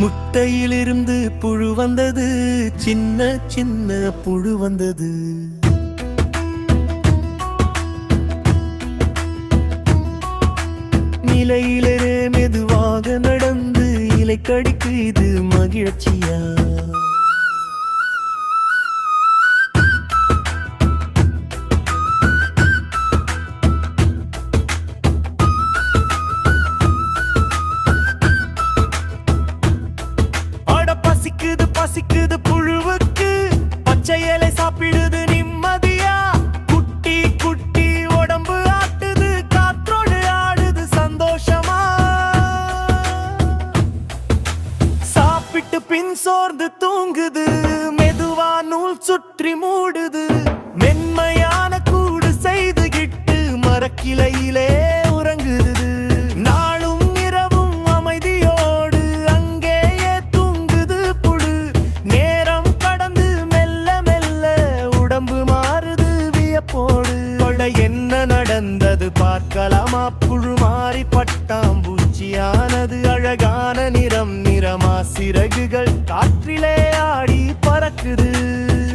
முட்டையிலிருந்து புழு வந்தது. சின்ன சின்ன புழு வந்தது. நிலையிலே மெதுவாக நடந்து இலை கடிக்கு இது மகிழ்ச்சியா? பசிக்குது புழுவுக்கு பச்சை இலை சாப்பிடுது நிம்மதியா? குட்டி குட்டி உடம்பு ஆட்டுது காற்றோடு ஆடுது சந்தோஷமா? சாப்பிட்டு பின் சோர்ந்து தூங்குது மெதுவா நூல் சுற்றி மூடுது. மென்மையான கூடு செய்துகிட்டு மரக்கிளையில் என்ன நடந்தது பார்க்கலாமா? புழு மாறி பட்டாம்பூச்சியானது அழகான நிறம் நிறமா சிறகுகள் காற்றிலே ஆடி பறக்குது.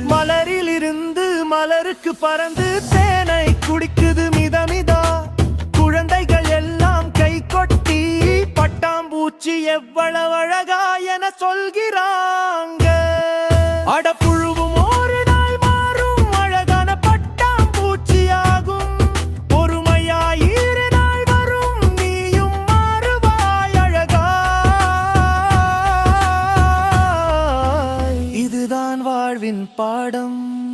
மலரில் இருந்து மலருக்கு பறந்து தேனை குடிக்குது மிதமிதா. குழந்தைகள் எல்லாம் கை கொட்டி பட்டாம்பூச்சி எவ்வளவு அழகா என சொல்கிறார். வாழ்வின் பாடம்.